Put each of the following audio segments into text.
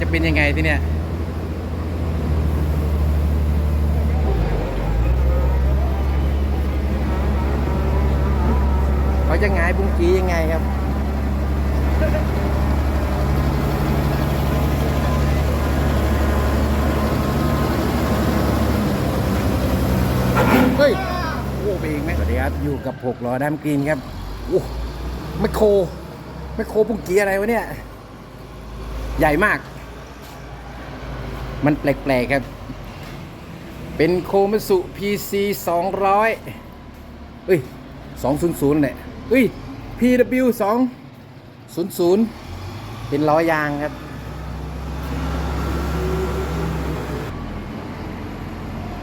จะเป็นยังไงที่เนี่ยเขาจะหงายบุ้งกี้ยังไงครับเฮ้ยโอ้เบรกไหมสวัสดีครับอยู่กับหกล้อดำกรีนครับโอ้ไมคโครไมคโครปุ้งกี้อะไรวะเนี่ย ใหญ่มาก มันแปลกๆครับ เป็นโคมัสุ PC 200เอ้ย 200เนี่ยเอ้ย PW 200 เป็นล้อยางครับ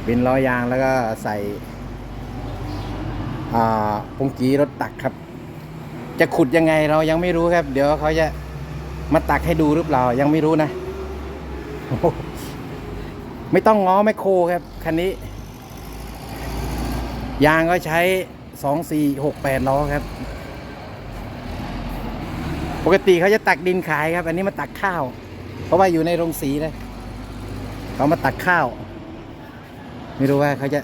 เป็นล้อยางแล้วก็ใส่ปุงกีรถตักครับ จะขุดยังไงเรายังไม่รู้ครับ เดี๋ยวเขาจะมาตักให้ดูหรือเปล่ายังไม่รู้นะ ไม่ต้องง้อแมคโครครับ คันนี้ ยางก็ใช้สองสี่หกแปดล้อครับ ปกติเขาจะตักดินขายครับ อันนี้มาตักข้าว เพราะว่าอยู่ในโรงสีนะเขามาตักข้าว ไม่รู้ว่าเขาจะ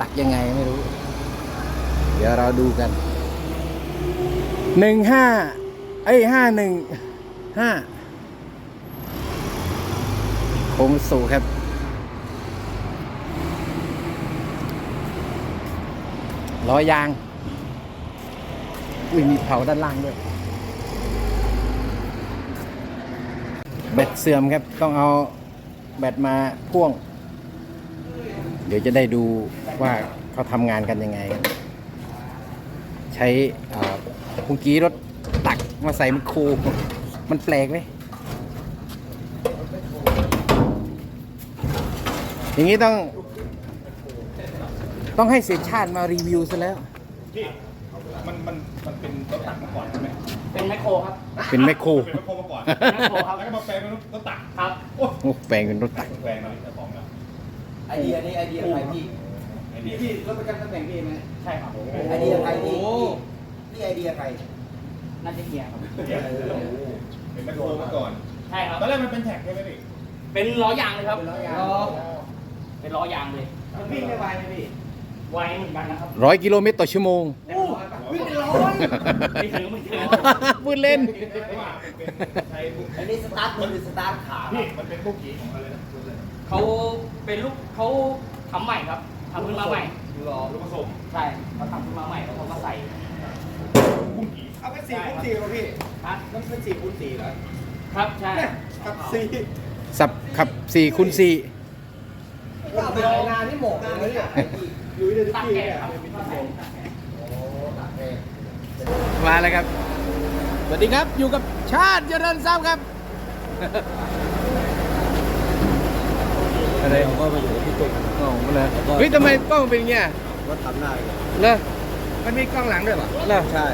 ตักยังไงไม่รู้ เดี๋ยวเราดูกันหนึ่งห้าเอ้ยห้าหนึ่งห้าโคมสูครับ ล้อยาง อุ้ยมีเผาด้านล่างด้วย แบตเสื่อมครับ ต้องเอาแบตมาพ่วง เดี๋ยวจะได้ดูว่าเขาทำงานกันยังไง ใช้อ่าพุงกี้รถตักมาใส่มันคูมันแปลกไหมอย่างนี้ต้อง ต้องให้เสียชาติมารีวิวซะแล้ว พี่มันมันมันเป็นรถตักมาก่อนใช่ไหมเป็นแมคโครครับ เป็นแมคโครเป็นรถโคมาก่อนแมคโครครับ แล้วก็มาแปลงเป็นรถตักครับ โอ้โอ้แปลงเป็นรถตักแปลงมาเจ้าของแล้วไอเดียนี้ไอเดียใครพี่ไอ้นี่พี่รถประจำตำแหน่งพี่ไหมใช่ครับไอเดียใครพี่พี่ไอเดียใครน่าจะเฮียครับเดี๋ยวเป็นแมคโครมาก่อน ใช่ครับ ตอนแรกมันเป็นแท็กใช่ไหมพี่เป็นล้อยางเลยครับ เป็นล้อยางเป็นล้อยางเลยมันวิ่งได้ไวไหมพี่ ไวเหมือนกันนะครับร้อยกิโลเมตรต่อชั่วโมงวิ่งได้ร้อยไม่ถึงไม่ถึงพูดเล่นว่าเป็นใช้บุ้งอันนี้สตาร์ทมือหรือสตาร์ทขาพี่มันเป็นบุ้งกีของอะไรนะเขาเป็นลูกเขาทำใหม่ครับทำขึ้นมาใหม่รอลูกผสมใช่เขาทำขึ้นมาใหม่แล้วเขามาใส่บุ้งกีเอาเป็นสี่คูณสี่ป่ะพี่ครับมันเป็นสี่คูณสี่เหรอครับใช่ครับสี่สับขับสี่คูณสี่ก็เอาไปในนาที่หมกนะเนี่ย อยู่ในตักที่แกะเนี่ยครับตักแกะโอ้ตักแกะมาแล้วครับ สวัสดีครับ อยู่กับชาติเจริญทรัพย์ครับอะไรเราก็มาอยู่ที่ตุกอ๋อมาเลยเฮ้ยทำไมกล้องเป็นอย่างเงี้ยรถทำหน้าเลยเลอมันมีกล้องหลังด้วยป่ะเลอใช่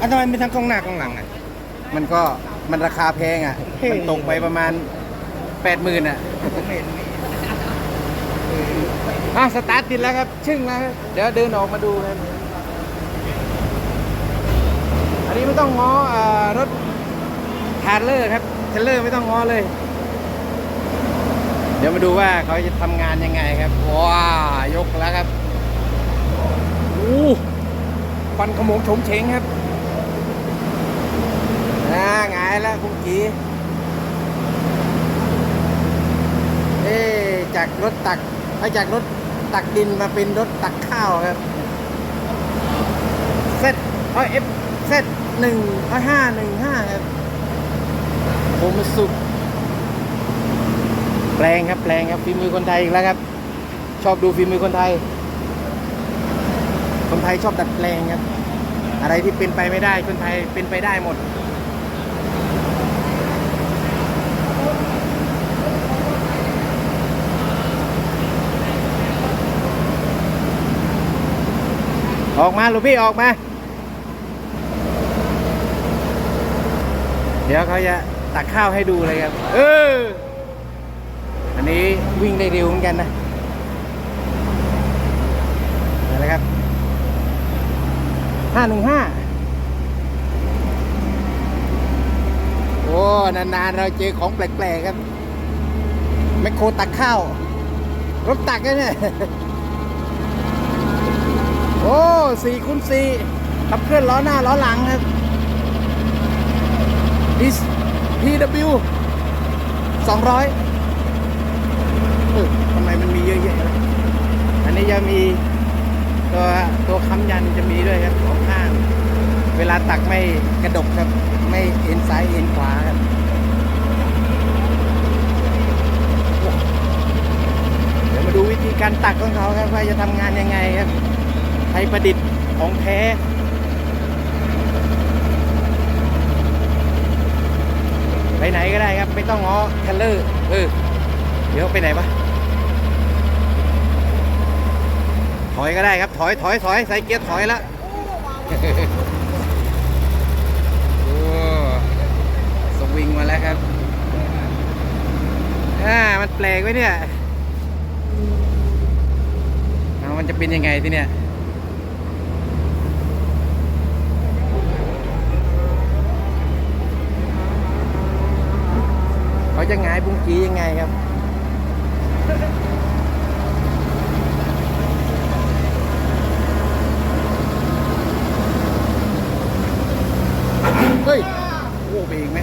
อะทำไมมีทั้งกล้องหน้ากล้องหลังอะ มันก็มันราคาแพงอะ มันตกไปประมาณแปดหมื่นอะผมเห็นมี อะสตาร์ทติดแล้วครับ ชึ่งแล้วครับเดี๋ยวเดินออกมาดูครับ อันนี้ไม่ต้องง้ออรถทาร์เลอร์ครับเทเลอร์ไม่ต้องง้อเลย เดี๋ยวมาดูว่าเขาจะทำงานยังไงครับ ว้ายกแล้วครับอู้ควันขโมงโฉมเฉงครับอ่าหงายแล้วคุณกีเอ๊จากรถตัก ไปจากรถตักดินมาเป็นรถตักข้าวครับเซตเอเอฟเซตหนึ่งห้าหนึ่งห้าครับผมสุดแปลงครับแปลงครับฝีมือคนไทยอีกแล้วครับ ชอบดูฝีมือคนไทย คนไทยชอบดัดแปลงครับ อะไรที่เป็นไปไม่ได้คนไทยเป็นไปได้หมด ออกมาลูกพี่ออกมา เดี๋ยวเขาจะตักข้าวให้ดูเลยครับ เออ อันนี้วิ่งได้เร็วเหมือนกันนะนี่แหละครับห้าหนึ่งห้าโอ้ นานๆ เราเจอของแปลกๆครับ แมคโครตักข้าว รถตักเลยเนี่ย โอ้สี่คูณสี่ขับเคลื่อนล้อหน้าล้อหลังครับ PW สองร้อยเออทำไมมันมีเยอะแยะอันนี้จะมีตัวตัวค้ำยันจะมีด้วยครับสองข้าง เวลาตักไม่กระดกครับ ไม่เอ็นซ้ายเอ็นขวาครับเดี๋ยวมาดูวิธีการตักของเขาครับว่าจะทำงานยังไงครับ ไทยประดิษฐ์ของแท้ไปไหนก็ได้ครับ ไม่ต้องง้อเทเลอร์เออเดี๋ยวไปไหนปะถอยก็ได้ครับ ถอยถอยถอยใส่เกียร์ถอยแล้วโอ้สวิงมาแล้วครับอ่ามันแปลกไว้เนี่ยมันจะเป็นยังไงที่เนี่ย เขาจะงายบุ้งกี้ยังไงครับ เฮ้ยโอ้ไปอีกไหม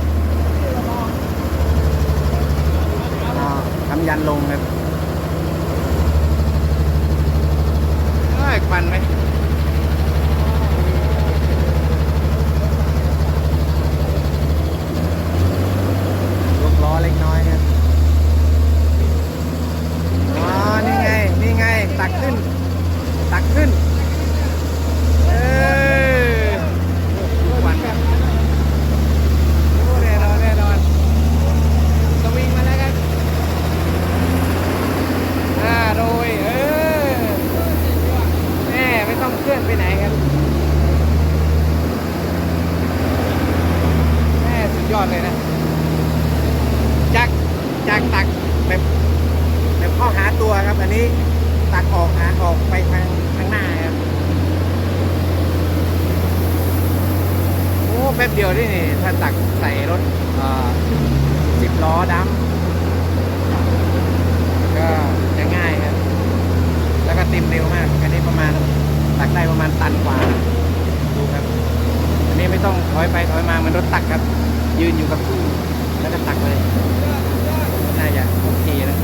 ทำยันลงครับเอ้ยควันไหมยกล้อเล็กน้อยครับอ๋อ นี่ไง นี่ไง ตักขึ้น ตักขึ้น เออดูควันครับ โอ้แน่นอนแน่นอนสวิงมาแล้วครับอ่าโรยเออแม่ไม่ต้องเคลื่อนไปไหนครับแม่สุดยอดเลยนะ จากจากตักแบบแบบเข้าหาตัวครับ อันนี้ตักออกหาออกไปทางข้างหน้าครับ โอ้แป๊บเดียวนี่นี่ถ้าตักใส่รถสิบล้อดำก็จะง่ายครับ แล้วก็เต็มเร็วมาก อันนี้ประมาณตักได้ประมาณตันกว่า ดูครับ อันนี้ไม่ต้องถอยไปถอยมาเหมันรถตักครับ ยืนอยู่กับที่แล้วก็ตักเลย น่าจะโอเคนะ